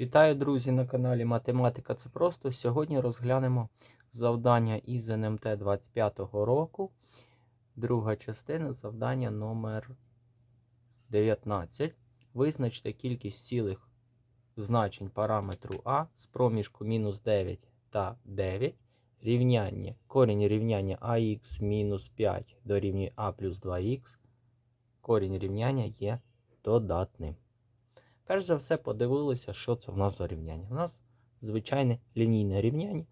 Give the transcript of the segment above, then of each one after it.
Вітаю, друзі, на каналі Математика це просто. Сьогодні розглянемо завдання із НМТ 25-го року. Друга частина завдання номер 19. Визначте кількість цілих значень параметру А з проміжку мінус 9 та 9. Рівняння. Корінь рівняння АХ мінус 5 дорівнює А плюс 2х. Корінь рівняння є додатним. Перш за все, подивилися, що це в нас за рівняння. У нас звичайне лінійне рівняння.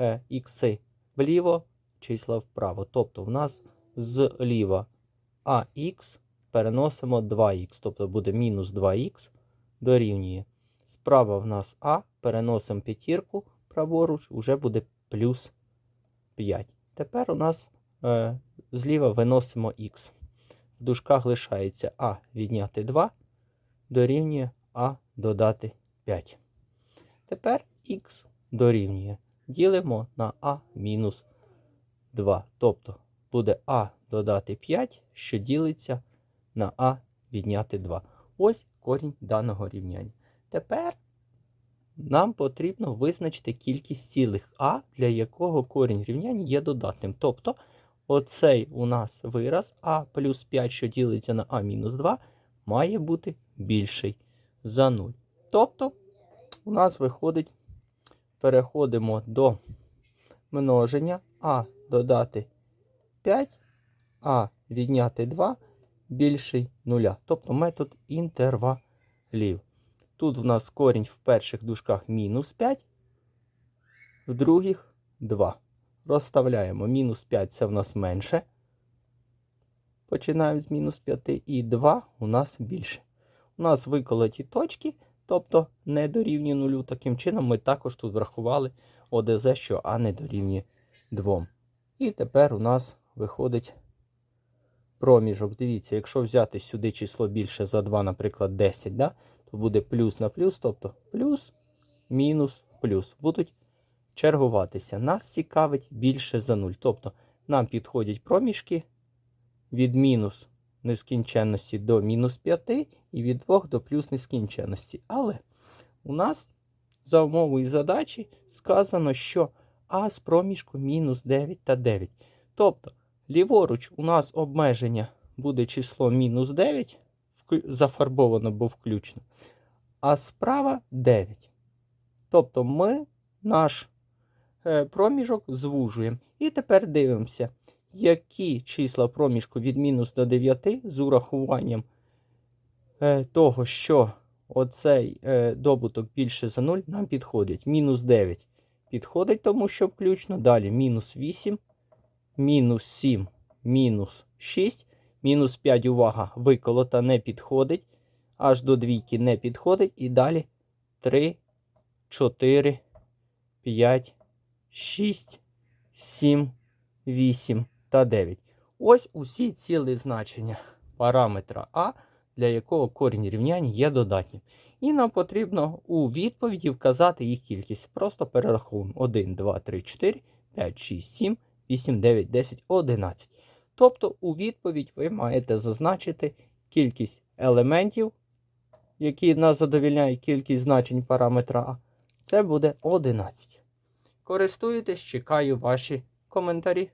Е, Ікси вліво, числа вправо. Тобто в нас зліва АХ переносимо 2х, тобто буде мінус 2х дорівнює. Справа в нас А, переносимо п'ятірку праворуч, вже буде плюс 5. Тепер у нас е, зліва виносимо х. В дужках лишається А відняти 2 дорівнює А додати 5. Тепер х дорівнює. Ділимо на А мінус 2. Тобто буде А додати 5, що ділиться на А відняти 2. Ось корінь даного рівняння. Тепер нам потрібно визначити кількість цілих А, для якого корінь рівняння є додатним. Тобто оцей у нас вираз А плюс 5, що ділиться на А мінус 2, має бути більший за 0. Тобто, у нас виходить, переходимо до множення А додати 5, А відняти 2 більший 0. Тобто метод інтервалів. Тут у нас корінь в перших дужках мінус 5, в других 2. Розставляємо мінус 5 це в нас менше. Починаємо з мінус 5 і 2 у нас більше. У нас виколоті точки, тобто не дорівнює нулю. Таким чином ми також тут врахували ОДЗ, що А не дорівнює 2. І тепер у нас виходить проміжок. Дивіться, якщо взяти сюди число більше за 2, наприклад, 10, да, то буде плюс на плюс, тобто плюс, мінус, плюс. Будуть чергуватися. Нас цікавить більше за 0. Тобто нам підходять проміжки від мінус нескінченності до мінус 5 і від 2 до плюс нескінченності. Але у нас за умовою задачі сказано, що А з проміжку мінус 9 та 9. Тобто, ліворуч у нас обмеження буде число мінус 9, зафарбовано, бо включно, а справа 9. Тобто ми наш е, проміжок звужуємо. І тепер дивимося, які числа проміжку від мінус до 9 з урахуванням е, того, що оцей е, добуток більше за 0, нам підходить. Мінус 9 підходить, тому що включно. Далі мінус 8, мінус 7, мінус 6, мінус 5, увага, виколота не підходить. Аж до двійки не підходить. І далі 3, 4, 5, 6, 7, 8 та 9. Ось усі цілі значення параметра А, для якого корінь рівняння є додатнім. І нам потрібно у відповіді вказати їх кількість. Просто перераховуємо 1, 2, 3, 4, 5, 6, 7, 8, 9, 10, 11. Тобто у відповідь ви маєте зазначити кількість елементів, які нас задовільняють кількість значень параметра А. Це буде 11. Користуєтесь, чекаю ваші коментарі.